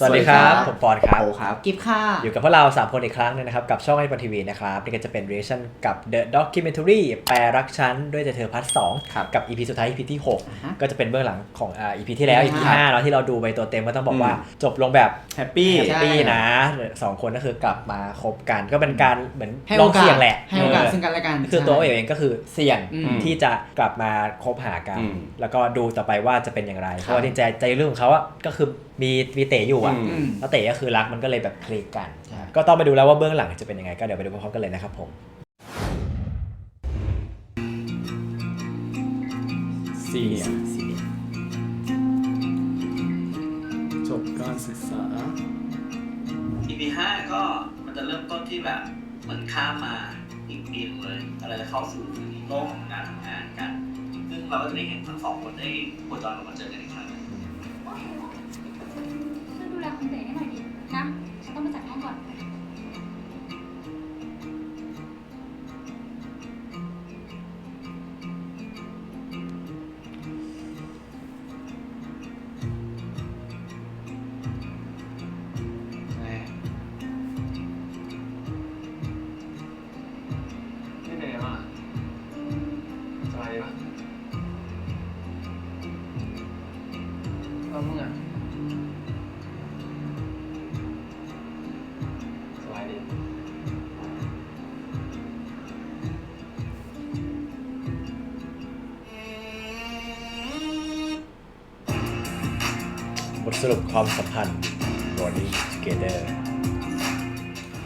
สวัสดีครับสวัสดีครับ ผมปอนครับ โอครับ กิฟค่ะ อยู่กับพวกเรา 3 คนอีกครั้งหนึงนะครับ กับช่องไอปอนทีวีนะครับ นี่ก็จะเป็น reaction กับ The Documentary แปลรักฉันด้วยใจเธอพาร์ทสองครับกับ EP สุดท้าย EP ที่อ่าฮะ6ก็จะเป็นเบื้องหลังของอ่า EP ที่แล้ว EP ครับ5เนาะที่เราดูไปตัวเต็มก็ต้องบอกว่าอืมจบลงแบบแฮปปี้แฮปใช่ปี้นะสองคนก็คือกลับมาคบกันก็เป็นการเหมือนให้ลโอองกาเสี่ยสงแหละให้โอกาสเออซึ่งกันและกันคือตัวใช่เอ๋เองก็คือเสี่ยงอืมที่จะกลับมาคบหากันอืมแล้วก็ดูต่อไปว่าจะเป็นอย่างไรครับเพราะว่าจริงๆใจใจเรื่องของเขาอะก็คือ มีมีเต๋อยู่อะอืมอืม แล้วเต๋ก็คือรักมันก็เลยแบบคลิกกัน ใช่ ก็ต้องไปดูแล้วว่าเบื้องหลังจะเป็นยังไงก็เดี๋ยวไปดูพร้อมๆกันเลยนะครับผมซีเนียร์จบการศึกษา EP ห้าก็มันจะเริ่มต้นที่แบบเหมือนข้ามมาอีกปีหนึงเลยอะไรจะเข้าสู่โลกของการทำงานกัน ซึ่งเราก็จะได้เห็นทั้งสองคนได้โคจรออกมาเจอกันอีกครั้ง ดูแลคุณเต๋ให้หน่อยดินะฉันต้องไปจัดห้องก่อน สรุปความสัมพันธ์ Rolling Together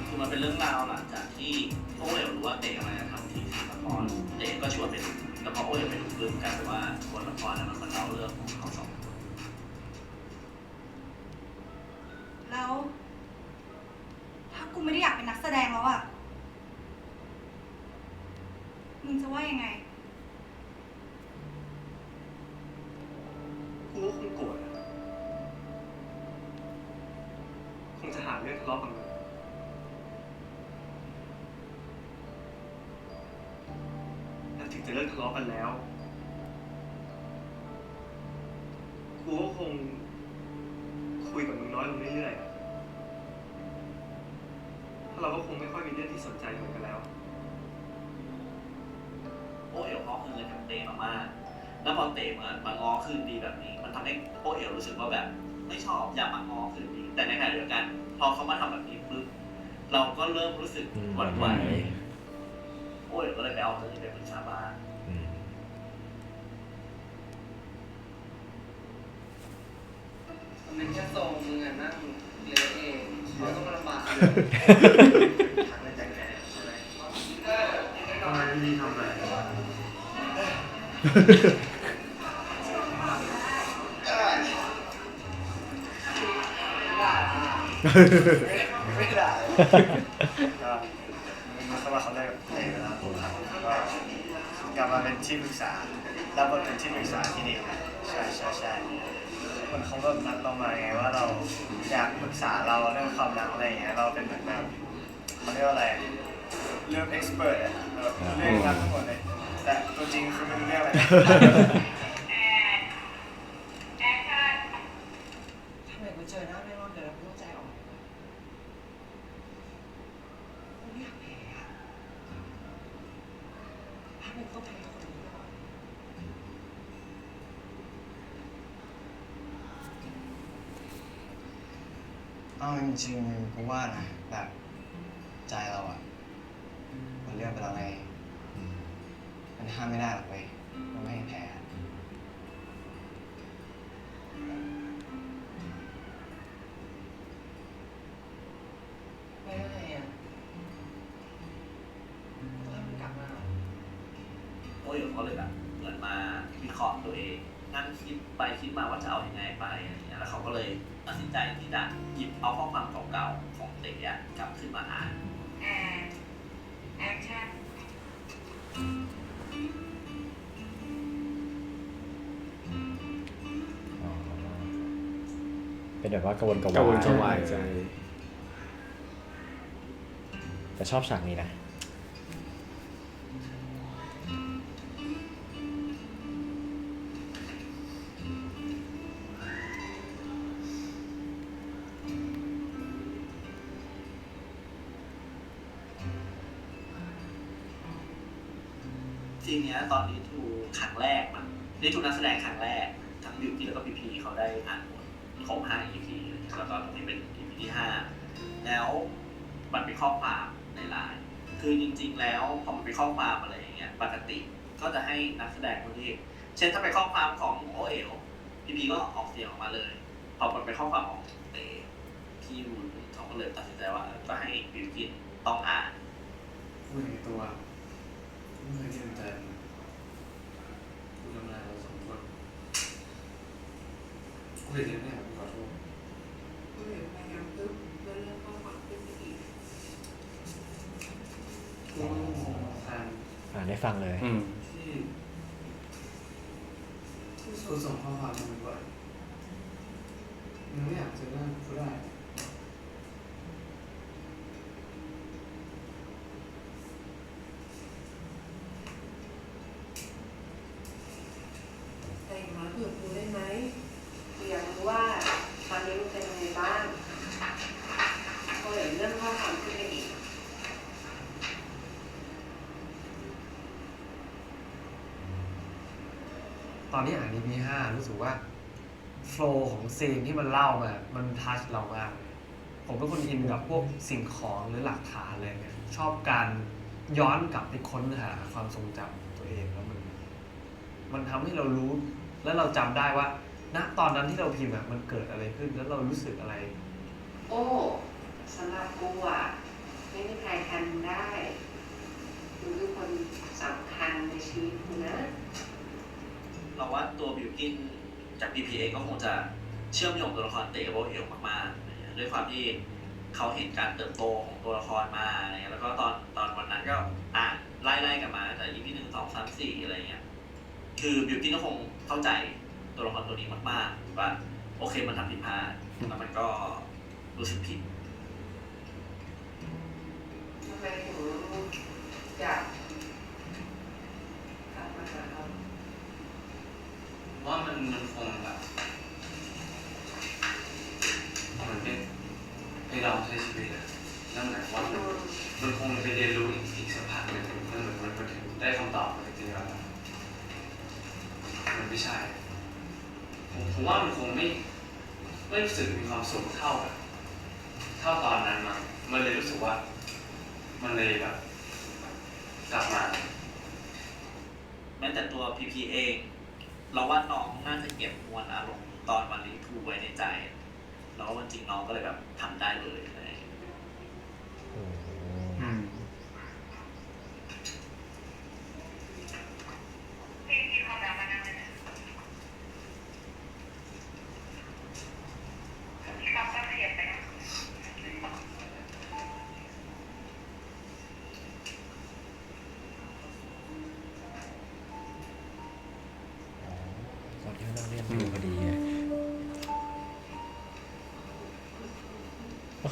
คือมันเป็นเรื่องราวหลังจากที่โอเอ๋วรู้ว่าเต๋กำลังจะทำทีซีละครเต๋ก็ชวนไปดูแล้วพอโอเอ๋วไปดูปุ๊บกลายเป็นว่าบทละครนั้น คงคุยกับมึงน้อยลงเรื่อยๆอะเพราะเราก็คงไม่ค่อยมีเรื่องที่สนใจเหมือนกันแล้ว โอเอ๋วง้อคืนเลยกับเต๋มากๆแล้วพอเต๋มามาง้อคืนดีแบบนี้ มันทำให้โอเอ๋วรู้สึกว่าแบบ ไม่ชอบอยากมาง้อคืนดี แต่ในขณะเดียวกัน พอเขามาทำแบบนี้ปุ๊บเราก็เริ่มรู้สึกอืมหวั่นไหวโอเอ๋วก็เลยไปเอาเรื่องนี้ไปปรึกษาบ้าน ลำบากเลยทางในใจแกใช่ไหมทำไมไม่ทำอะไรไม่ได้ก็มันเข้ามาเขาได้กับเตะแล้วก็กลับมาเป็นที่ปรึกษารับบทเป็นที่ปรึกษาที่ดีใช่ใช่ใช่ คนเขาแบบนัดเรามาไงว่าเราอยากปรึกษาเราเรื่องความรักอะไรอย่างเงี้ยเราเป็นเหมือนแบบเขาเรียกว่าอะไรเรื่องเอ็กซ์เพรสอะเรื่องรักทั้งหมดเลยแต่ตัวจริงคือไม่รู้เรื่องอะไร ทำไมกูเจอหน้าไม่รอดเลยแล้วกูต้องใจอ่อนกูไม่อยากแพ้อะถ้ามึงต้องแพ้คนนี้ก่อน เอา จริงๆกูว่านะแบบใจเราอะมันเลือกไปแล้วไง มันห้ามไม่ได้หรอกเว้ยมันไม่ให้แพ้อะ แบบว่ากระวนกระวายกระวนกระวายใจแต่ชอบฉากนี้นะทีเนี้ยตอนนี้ถูครั้งแรกมันนี่ถูนักแสดงครั้งแรก ทั้งบิวตี้แล้วก็พีพีเขาได้อ่านบทครบห้าอี EP แล้วก็ตรงนี้เป็น EP ที่ 5 แล้วมันเป็นข้อความในไลน์คือจริง ๆ แล้วพอมันเป็นข้อความอะไรอย่างเงี้ยปกติก็จะให้นักแสดงคนที่เช่นถ้าเป็นข้อความของโอเอลพีพีก็ออกเสียงออกมาเลยพอมันเป็นข้อความของเตพี่วุ้นเขาก็เลยตัดสินใจว่าก็ให้บิวกินต้องอ่าน พูดในตัวไม่เคยเชื่อใจมันกูทำลายเราสองคนกูเห็นแล้วเนี่ยกูขอโทษ ก็เลยพยายามตึ๊บเลื่อนเลื่อนข้อความขึ้นไปอีก กูสงสาร อ่านได้ฟังเลยที่ที่กูส่งข้อความมาบ่อยๆมึงไม่อยากเจอหน้ากูได้ แต่อย่างน้อยคุยกับกูได้ไหมกูอยากรู้ว่าตอนนี้มึงเป็นยังไงบ้างก็เลยเลื่อนข้อความขึ้นไปอีก ต อนที่อ่าน EP ห้ารู้สึกว่าโฟล์ของซีนที่มันเล่ามามันทัชเรามากเลยผมเป็นคนอินกับพวกสิ่งของหรือหลักฐานอะไรเนี่ยชอบการย้อนกลับไปค้นหาความทรงจำของตัวเองแล้วมัน มันทำให้เรารู้ แล้วเราจำได้ว่า ณตอนนั้นที่เราพิมพ์อะมันเกิดอะไรขึ้น แล้วเรารู้สึกอะไร โอ้สำหรับกูอะไม่มีใครแทนได้มึงคือคนสำคัญในชีวิตกูนะ เราว่าตัวบิวกินจาก p p เอก็คงจะเชื่อมโยงตัวละครเตะกับโบเอลมากๆด้วยความที่เขาเห็นการเติบโตของตัวละครมาอะไรเงี้ยแล้วก็ตอนตอนวันนั้นก็อ่านไล่ๆกันมาแต่ EP หนึ่งสองสามสี่อะไรเงี้ยคือบิวกินก็คงเข้าใจตัวละครตัวนี้มากๆว่าโอเคมันทำผิดพลาดแล้วมันก็รู้สึกผิดทำไมถึงอยากกลับมาหาเรา ว่ามันมันคงแบบมันเป็นให้เราใช้ชีวิตอะนั่นหมายความว่ามันมันคงไปเรียนรู้อีกอีกสักพักหนึ่งมันเหมือนมันมันถึงได้คำตอบจริงๆแล้วมันไม่ใช่ผมผมว่ามันคงไม่ไม่รู้สึกมีความสุขเท่าแบบเท่าตอนนั้นมั้งมันเลยรู้สึกว่า มันเลยแบบกลับมาแม้แต่ตัว PP เอง เราว่าน้องน่าจะเก็บมวลอารมณ์ตอนวันรีทูไว้ในใจ แล้ววันจริงน้องก็เลยแบบทำได้เลย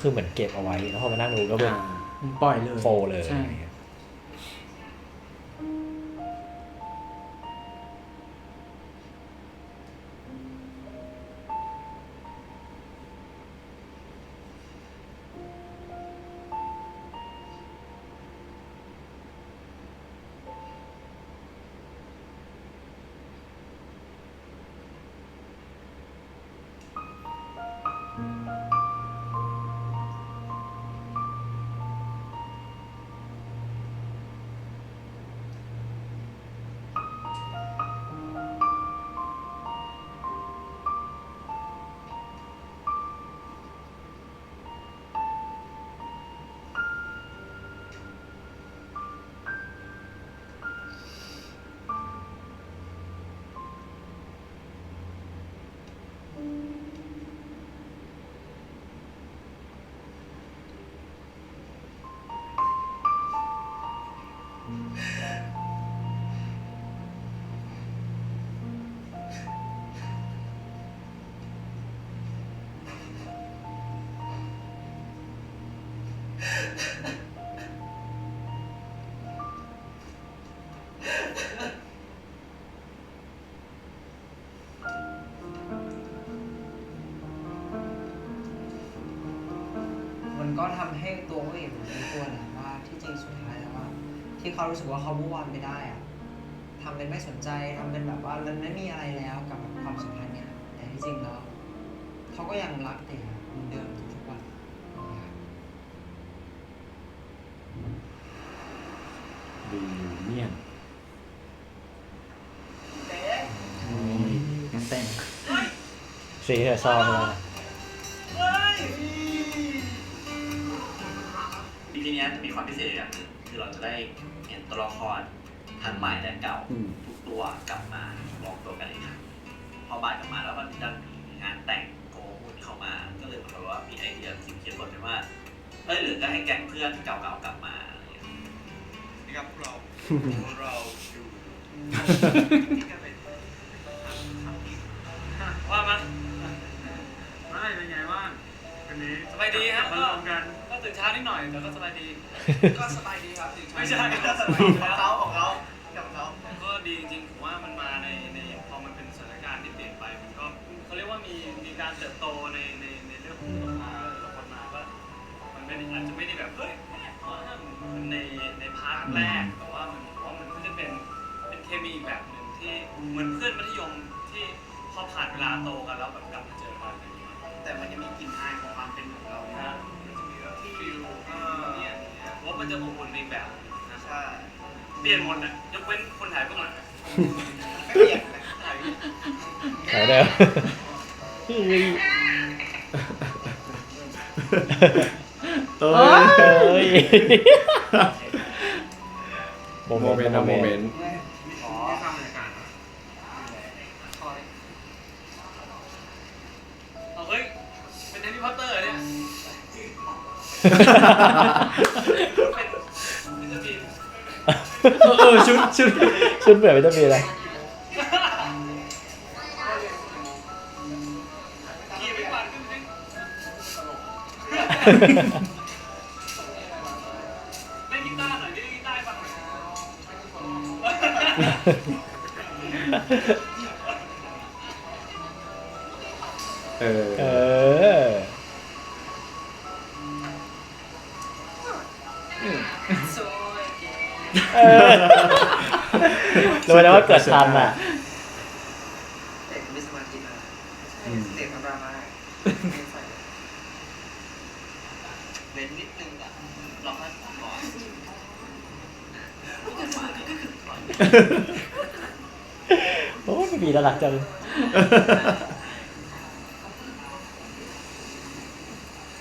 คือเหมือนเก็บเอาไว้ แล้วพอมานั่งดูก็แบบปล่อยเลยโฟลเลยใช่ มันก็ทำให้ตัวเขาเองรู้ตัวนะว่าที่จริงสุดท้ายแล้วว่า ที่เขารู้สึกว่าเขามุ่งวันไม่ได้อะทำเป็นไม่สนใจทำเป็นแบบว่ามันไม่มีอะไรแล้วกับความสัมพันธ์เนี่ยแต่ที่จริงแล้วเขาก็ยังรักเด็กเหมือนเดิม ดูเนียนงั้นแต่งสีที่เธอชอบเลยปีนี้จะมีความพิเศษอย่างหนึ่งคือเราจะได้เห็นตัวละครทั้งใหม่และเก่าอืมทุกตัวกลับมาลองตัวกันอีกครั้งพอบ่ายกลับมาแล้วมันดันมีงานแต่งโกหุ่นเข้ามา ก็เลยเหมือนกับว่ามีไอเดียคิดเขียนบทไปว่าเอ้ยหรือจะให้แก๊งเพื่อนเก่าๆกลับมา นะครับเราเราอยู่นี่ก็เป็นทำอีกว่ามันไม่เป็นไงบ้างวันนี้สบายดีครับก็กันก็ตื่นเช้านิดหน่อยแต่ก็สบายดี ก็สบายดีครับไม่ใช่ก็สบายดีแล้วเขาของเขากับเขาก็ดีจริงๆผมว่ามันมาในในพอมันเป็นสถานการณ์ที่เปลี่ยนไปมันก็เขาเรียกว่ามีมีการเติบโตในในในเรื่องของตัวละครแต่ละคนมาก็มันไม่อาจจะไม่ได้แบบเฮ้ย ในในพาร์ทแรก แต่ว่ามันผมว่ามันก็จะเป็นเป็นเคมีอีกแบบหนึ่งที่เหมือนเพื่อนมัธยมที่พอผ่านเวลาโตกันแล้วแบบกลับมาเจอกันอะไรอย่างเงี้ยแต่มันยังมีกลิ่นอายของความเป็นของเราเนี่ยมันจะมีแบบฟิลเนี่ยเนี่ยว่ามันจะอบอุ่นในอีกแบบหนึ่งนะใช่เปลี่ยนหมดอะยกเว้นคนถ่ายเบื้องหลังอะไม่เปลี่ยนนะถ่ายแถวเดิมเอ้เฮ้ยย โมโมเมเมนนต์ต์โมนะโมเมเมนนต์ต์อ๋อทำบรรยากาศนะคอยเอาเฮ้ย เป็นแฮร์รี่พอตเตอร์เหรอเนี่ยเป็นวิตามินเออชุดชุดชุดเหมือนวิตามินเลยขี่ไปก่อนขึ้นไป เออ เออ เออรู้นะว่าเกิดทันอะ เด็กมีสมาธินะอืม เด็กทำดราม่าเว้นนิดนึงอะเราให้ก่อนโอ้ยไม่มีน่ารักจัง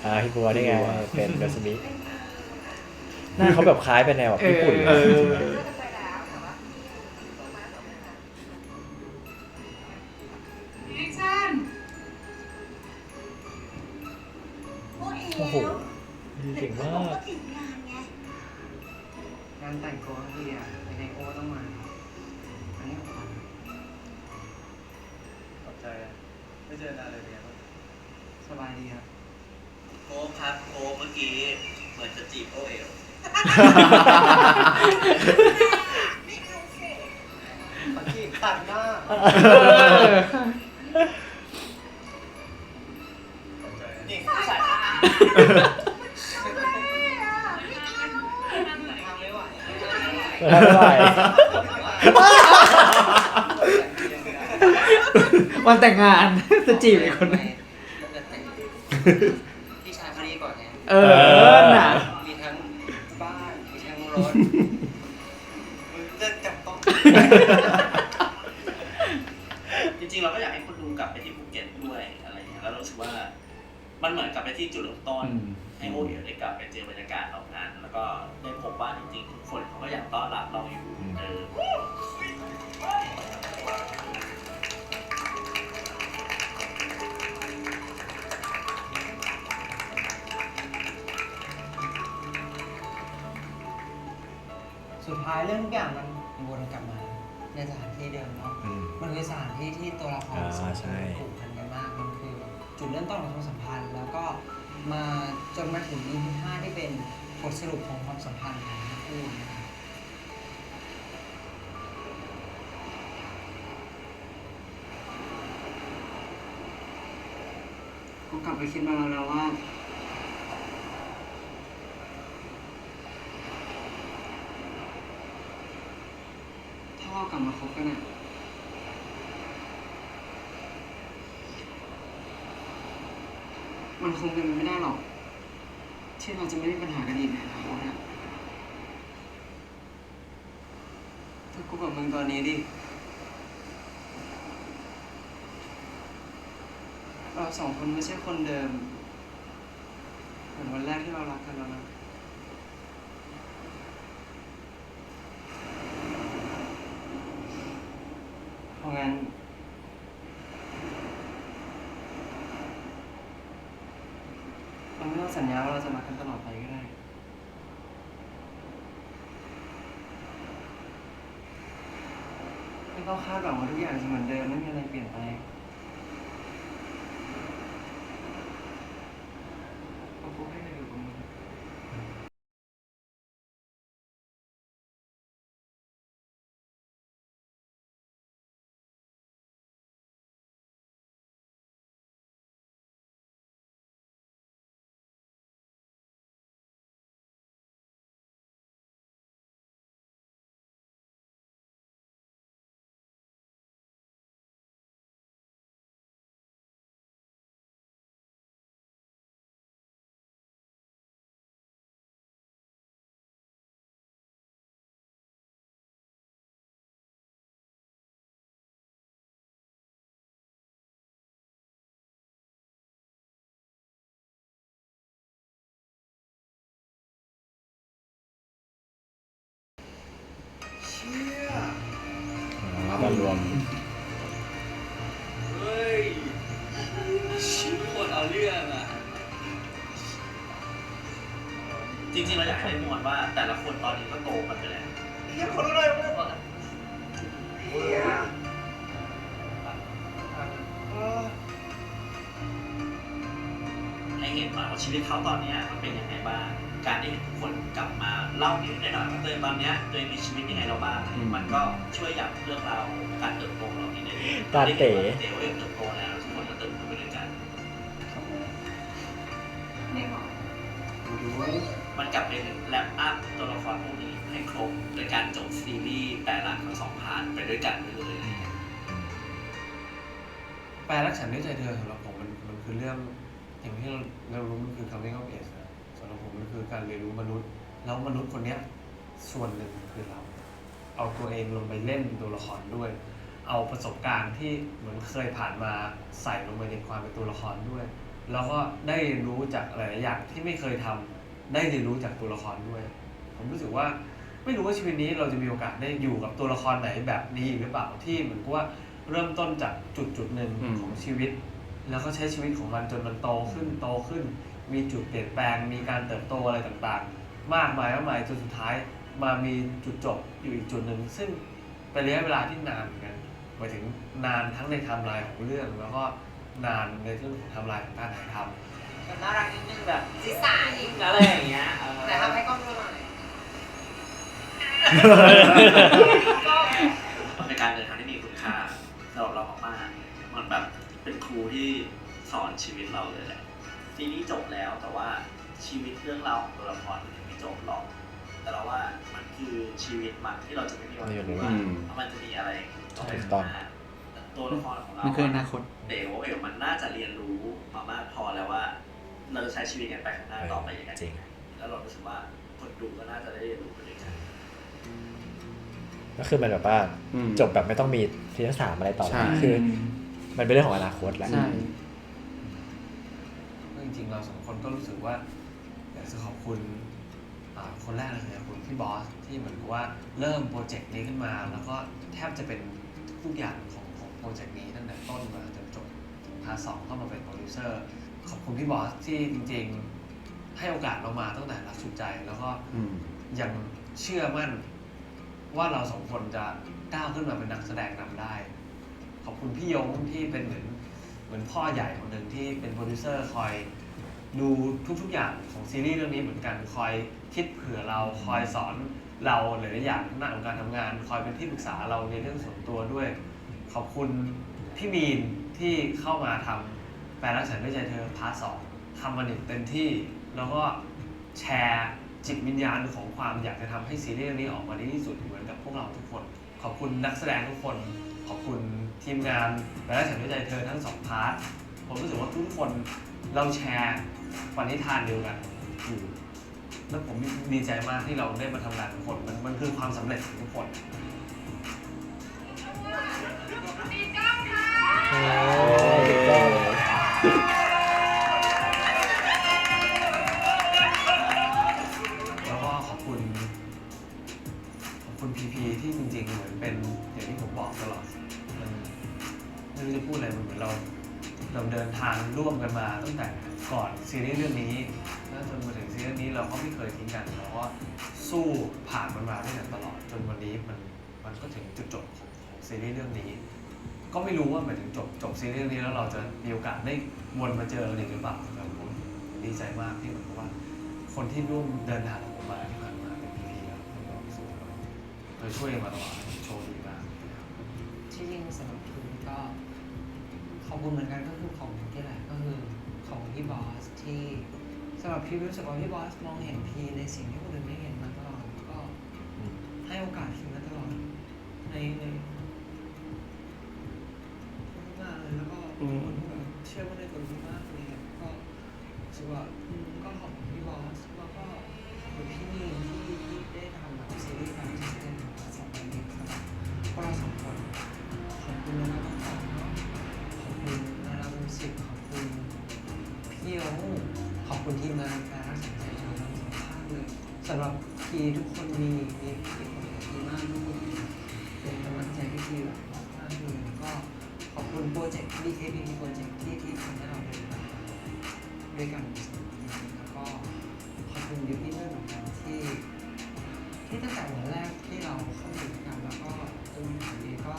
อ่าพี่บัวนี่ไงเป็นเดสมิหน้าเขาแบบคล้ายเป็นแนวแบบญี่ปุ่นเออ กเมื่อกี้เหมือนจะจีบโอเอลขอขี้ขัดหน้านี่สายตาทำไม่ไหววันแต่งงานจะจีบอีกคนนึง รอย่างเงี้ยแล้วเรารู้สึกว่า มันเหมือนกลับไปที่จุดเริ่มต้นอืมให้โอเอ๋ได้กลับไปเจอบรรยากาศเหล่านั้น แล้วก็ได้พบว่าจริงๆทุกคนเขาก็อยากต้อนรับเราอยู่เหมือนเดิมสุดท้ายเรื่องทุกอย่างมันวนกลับมา ในสถานที่เดิมเนาะอืมมันคือสถานที่ที่ตัวละครอ่าสองคใช่นผูกพันกันมากมันคือ จุดเริ่มต้นของความสัมพันธ์ แล้วก็มาจนมาถึง EP 5ที่เป็นบทสรุปของความสัมพันธ์ของทั้งคู่นะครับผมกลับไปคิดมาแล้วว่า ถ้าาเรากลับมาคบกันอะ มันคงเป็นไม่ได้หรอก ที่เราจะไม่มีปัญหากันอีกในอนาคตอะถ้ากูกับมึงตอนนี้ดิ เราสองคนไม่ใช่คนเดิม เหมือนวันแรกที่เรารักกันแล้วนะ เพราะงั้น เราไม่ต้องสัญญาว่าเราจะรักกันตลอดไปก็ได้ ไม่ต้องคาดหวังว่าทุกอย่างจะเหมือนเดิมไม่มีอะไรเปลี่ยนไป ขอบคุณให้ รวมเฮ้ยชิบคนเอาเรื่องอะ จริงๆเราอยากให้มวลว่า แต่ละคนตอนนี้ก็โตกันไปแล้วเฮียคนอะไรวะเฮียเออให้เห็นหน่อยว่าชีวิตเขาตอนเนี้ย เล่านิดหน่อยว่าตัวเองตอนเนี้ยตัวเองมีชีวิตยังไงเราบ้างอืมมันก็ช่วยอยากเรื่องราวการเติบโตของเราทีเดียวตาเต๋ เต๋อเองเติบโตแล้วทุกคนก็เติบโตไปด้วยกัน ไม่หรอกมันกลับเป็นแลปอัพตัวละครพวกนี้ให้ครบโดยการจบซีรีส์แต่ละทั้งสองพาร์ทไปด้วยกันไปเลยอะไรเงี้ยแปลรักฉันด้วยใจเธอสำหรับผมมันมันคือเรื่องอย่างที่เราเรารู้มันคือ coming of age นะสำหรับผมมันคือการเรียนรู้มนุษย์ แล้วมนุษย์คนเนี้ยส่วนหนึ่งคือเรา เอาตัวเองลงไปเล่นเป็นตัวละครด้วย เอาประสบการณ์ที่เหมือนเคยผ่านมาใส่ลงไปในความเป็นตัวละครด้วย แล้วก็ได้เรียนรู้จากหลายๆอย่างที่ไม่เคยทำได้เรียนรู้จากตัวละครด้วย ผมรู้สึกว่าไม่รู้ว่าชีวิตนี้เราจะมีโอกาสได้อยู่กับตัวละครไหนแบบนี้อีกหรือเปล่าที่เหมือนกับว่าเริ่มต้นจากจุดจุดๆหนึ่งอืมของชีวิต แล้วก็ใช้ชีวิตของมันจนมันโตขึ้นโตขึ้น มีจุดเปลี่ยนแปลง มีการเติบโตอะไรต่างๆ มากมายมากมายจนสุดท้ายมามีจุดจบอยู่อีกจุดหนึ่งซึ่งเป็นระยะเวลาที่นานเหมือนกันหมายถึงนานทั้งในไทม์ไลน์ของเรื่องแล้วก็นานในเรื่องของไทม์ไลน์ของการถ่ายทำมันน่ารักนิดนึงแบบสีสายอะไรอย่างเงี้ยเออแต่ทำให้กล้องดูหน่อยมันเป็นการเดินทางที่มีคุณค่าสำหรับเรามากๆมันแบบเป็นครูที่สอนชีวิตเราเลยแหละซีรีส์จบแล้วแต่ว่าชีวิตเรื่องราวของตัวละครมันยังไม่ จบหรอก แต่เราว่ามันคือชีวิตมันที่เราจะไม่มีวันรู้ว่าอืม มันจะมีอะไรต่อไปถูข้ากงต้องหน้าตัวละครของเรามันคืออนาคต เดี๋ยวเอ๋วมันน่าจะเรียนรู้มามากพอแล้วว่า เราจะใช้ชีวิตกันไปข้างหน้าต่อไปยังไงจริง แล้วเรารู้สึกว่าคนดูก็น่าจะได้เรียนรู้ไปด้วยกัน ก็คือมันแบบว่าอืมจบแบบไม่ต้องมีซีซั่นสามอะไรต่อใช่คือ มันเป็นเรื่องของอนาคตแหละใช่จริงๆเราสองคนก็รู้สึกว่าอยากจะขอบคุณอ่า คนแรกเลยคือคุณพี่บอสที่เหมือนกับว่าเริ่มโปรเจกต์นี้ขึ้นมา แล้วก็แทบจะเป็นทุกอย่างของของโปรเจกต์นี้ตั้งแต่ต้นมาจนจบถึงพาร์ทสองเข้ามาเป็นโปรดิวเซอร์ขอบคุณพี่บอสที่จริง ๆให้โอกาสเรามาตั้งแต่รักสุดใจแล้วก็อยังเชื่อมั่นว่าเราสองคนจะก้าวขึ้นมาเป็นนักแสดงนำได้ ขอบคุณพี่ยงที่เป็นเหมือนเหมือนพ่อใหญ่คนหนึ่งที่เป็นโปรดิวเซอร์คอย ดูทุกๆอย่างของซีรีส์เรื่องนี้เหมือนกันคอยคิดเผื่อเราคอยสอนเราหลายๆอย่างทั้งหน้าของการทำงาน คอยเป็นที่ปรึกษาเราในเรื่องส่วนตัวด้วย ขอบคุณพี่มีนที่เข้ามาทำแฟนรักฉันด้วยใจเธอพาร์ทสองทำมันอย่างเต็มที่แล้วก็แชร์จิตวิญญาณของความอยากจะทำให้ซีรีส์เรื่องนี้ออกมาดีที่สุดเหมือนกับพวกเราทุกคน ขอบคุณนักแสดงทุกคน ขอบคุณทีมงานและฉันด้วยใจเธอทั้งสองพาร์ทผมรู้สึกว่าทุกคนเราแชร์ ปณิธานเดียวกันอยู่แล้วผมดีใจมากที่เราได้มาทำงานทุกคนมันมันคือความสำเร็จของทุกคน สู้ผ่านมันมาได้วยกันตลอดจนวันนี้มันมันก็ถึงจุดจบของของซีรีส์เรื่องนี้ ก็ไม่รู้ว่าหมายถึงจบจบซีรีส์เรื่องนี้แล้วเราจะมีโอกาสได้วนมาเจอกันอีกหรือเปล่าแต่ผมดีใจมากที่เหมือนกับว่า คนที่ร่วมเดินทางกับผมมาที่ผ่านมาเป็นพีพีแล้วแล้วก็พิสูจน์แล้วเราช่วยมาตลอดโชว์ดีมากที่จริงสำหรับพีก็ขอบคุณเหมือนกันก็คือของที่แหละก็คือของพี่บอสที่ สำหรับพี่รู้สึกว่าพี่บอสมองเห็นพีในสิ่งที่คนอื่นไม่เห็นมาตลอดก็ให้โอกาสพีมาตลอดในในทุกงานเลยแล้วก็เป็นคนที่แบบเชื่อว่าในตัวพีมากเลยก็รู้สึกว่าก็ขอบคุณพี่บอสแล้วก็ขอบคุณพี่นี่ สำหรับพี่ทุกคนมีมีพี่คนดีมากทุกคนเป็นกำลังใจที่ดีแบบมากเลยแล้วก็ขอบคุณโปรเจกต์ BKP โปรเจกต์ที่ที่ทำให้เราได้มาด้วยกันในสิ่งแล้วก็ขอบคุณยูพี่ด้วยเหมือนกันที่ที่ตั้งแต่วันแรกที่เราเข้ามาอยู่กันแล้วก็จนถึงนี้ก็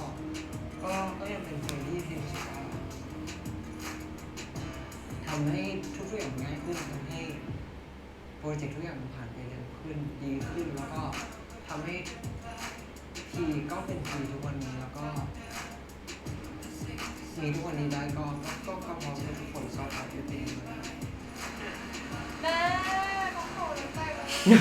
ก็ก็ยังเป็นคนที่พิมพ์รู้สึกว่าทำให้ทุกๆอย่างง่ายขึ้นทำให้โปรเจกต์ทุกอย่างผ่านไปเร็ว ขึ้นดีขึ้นแล้วก็ทำให้ทีก็เป็นทีทุกวันนี้แล้วก็มีทุกวันนี้ได้ก็ก็ก็พราะว่าทุกคนชอบการที่เป็นมาแม่ของโปรดใจวันนี้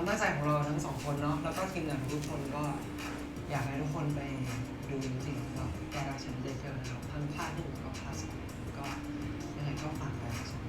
ความตั้งใจของเราทั้งสองคนเนาะแล้วก็ทีมงานทุกคนก็อยากให้ทุกคนไปดูจริงๆก็แกรักฉันเลยเธอนะครับทั้งภาคหนึ่งแล้วก็ภาคสองก็ยังไงก็ฝากไปสอง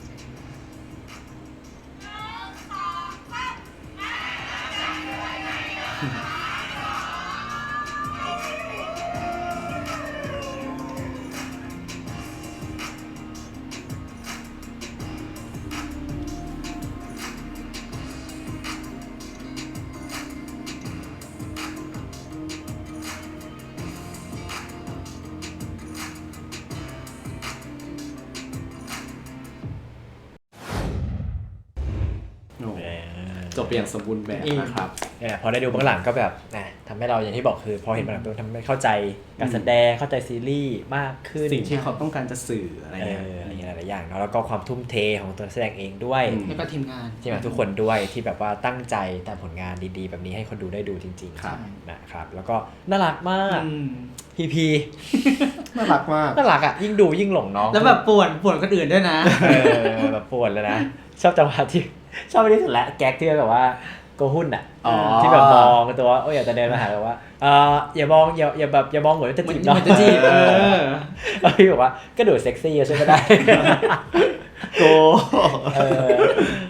จบไปอย่างสมบูรณ์แบบนะครับเนี่ยพอได้ดูเบื้องหลังก็แบบนะทำให้เราอย่างที่บอกคือ พอเห็นเบื้องหลังปุ๊บทำให้เข้าใจการแสดงเข้าใจซีรีส์มากขึ้นสิ่งที่เขาต้องการจะสื่ออะไรเอเงี้ยออะไรอย่างเงี้ยหลายๆอย่างเนาะแล้วก็ความทุ่มเทของตัวนักแสดงเองด้วยอืมแล้วก็ทีมงานที่มาทุกคนด้วยที่แบบว่าตั้งใจทำผลงานดีๆ แบบนี้ให้คนดูได้ดูจริงครับๆนะครับแล้วก็น่ารักมากอืมพีพีน่ารักมากน่ารักอะยิ่งดูยิ่งหลงน้องแล้วแบบป่วนป่วนคนอื่นด้วยนะเออแบบปวดเลยนะชอบจังหวะที่ ชอบที่สุดละแก๊กที่แบบว่าโกหุ้นอะอ๋อ ที่แบบมองตัวว่าโอ้ยอยากจะเดินมาหาแบบว่าเอออย่ามองอย่าอย่าแบบอย่ามองเหมือนจะจีบน้องเหมือนจะจีบเออแล้วพี่บอกว่าก็ดูเซ็กซี่อะช่วยไม่ได้ โก เออ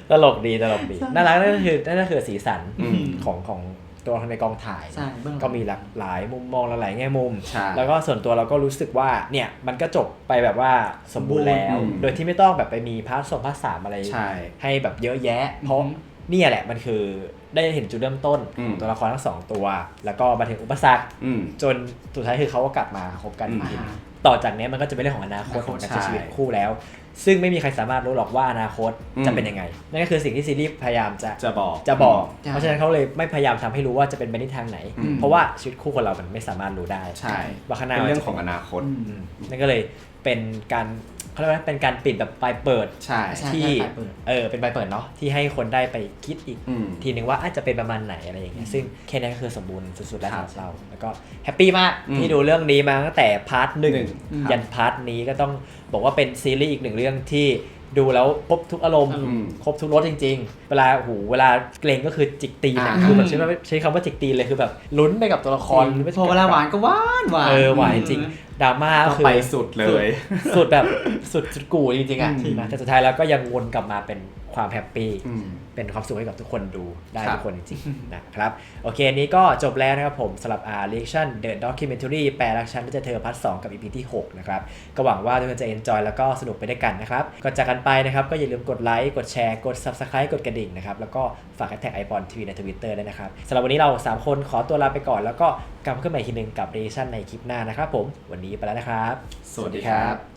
ตลกดีตลกดีน่ารักนั่นก็คือนั่นก็คือสีสันอืม ของของ ตัวในกองถ่ายใช่เบื้องหลังก็มีหลากหลายมุมมองหลายๆแง่มุมใช่แล้วก็ส่วนตัวเราก็รู้สึกว่าเนี่ยมันก็จบไปแบบว่าสมบูรณ์แล้วอืมโดยที่ไม่ต้องแบบไปมีพาร์ทสองพาร์ทสามอะไรใช่ให้แบบเยอะแยะ เพราะเนี่ยแหละมันคือได้เห็นจุดเริ่มต้นอืขมองตัวละครทั้งสองตัว แล้วก็มาถึงอุปสรรคอืมจนสุดท้ายคือเขาก็กลับมาคบกันอืมอีกต่อจากนี้มันก็จะเป็นเรื่องของอนาคตของการใช้ใช่ชีวิตคู่แล้ว ซึ่งไม่มีใครสามารถรู้หรอกว่าอนาคตอืมจะเป็นยังไง นั่นก็คือสิ่งที่ซีรีส์พยายามจะจะบอกจะบอกใช่เพราะฉะนั้นเขาเลยไม่พยายามทำให้รู้ว่าจะเป็นไปในทางไหนอืมเพราะว่าชีวิตคู่คนเรามันไม่สามารถรู้ได้ ใช่ว่าข้างหน้าเป็นเรื่องมัจะของอนาคตอืมนั่นก็เลยเป็นการ เขาเรียกว่าเป็นการปิดแบบปลายเปิดใช่ที่ใช่ปลายเปิด เออเป็นปลายเปิดเนาะที่ให้คนได้ไปคิดอีกอืมทีหนึ่งว่าอาจจะเป็นประมาณไหนอะไรอย่างเงี้ยซึ่งแค่นี้ก็คือสมบูรณ์สุดๆแล้วสำหรับเรา แล้วก็แฮปปี้มากอืมที่ดูเรื่องนี้มาตั้งแต่พาร์ทหนึ่งหนึ่งครับ ยันพาร์ทนี้ก็ต้องบอกว่าเป็นซีรีส์อีกหนึ่งเรื่องที่ ดูแล้วครบทุกอารมณ์ อืม ครบทุกรสจริง ๆ เวลาโอ้โหเวลาเกรงก็คือจิกตีนอะอ่า คือแบบใช้ใช้คำว่าจิกตีนเลยคือแบบลุ้นไปกับตัวละครจริงไม่พอเวลาหวานก็หวานหวาน เออหวานจริงดราม่าก็ก็คือ ไปสุดเลย สุดสุดแบบสุดสุดกูจริงๆอะอืม นะแต่สุดท้ายแล้วก็ยังวนกลับมาเป็น ความแฮปปี้อืมเป็นความสุขให้กับทุกคนดูได้ครับทุกคนจริงๆนะครับ โอเคอันนี้ก็จบแล้วนะครับผมสำหรับ R Reaction The Documentary แปลรักฉันที่จะเธอพาร์ท2กับ EP ที่ 6 นะครับ ก็หวังว่าทุกคนจะ enjoy แล้วก็สนุกไปด้วยกันนะครับก่อนจากกันไปนะครับ ก็อย่าลืมกดไลค์กดแชร์กด Subscribe กดกระดิ่งนะครับ แล้วก็ฝากแท็กไอปอนทีวีใน Twitter ด้วยนะครับสำหรับวันนี้เรา 3 คนขอตัวลาไปก่อน แล้วก็กลับมาขึ้นใหม่อีกทีหนึ่งกับ Reaction ในคลิปหน้านะครับผมวันนี้ไปแล้วนะครับ สวัสดีครับ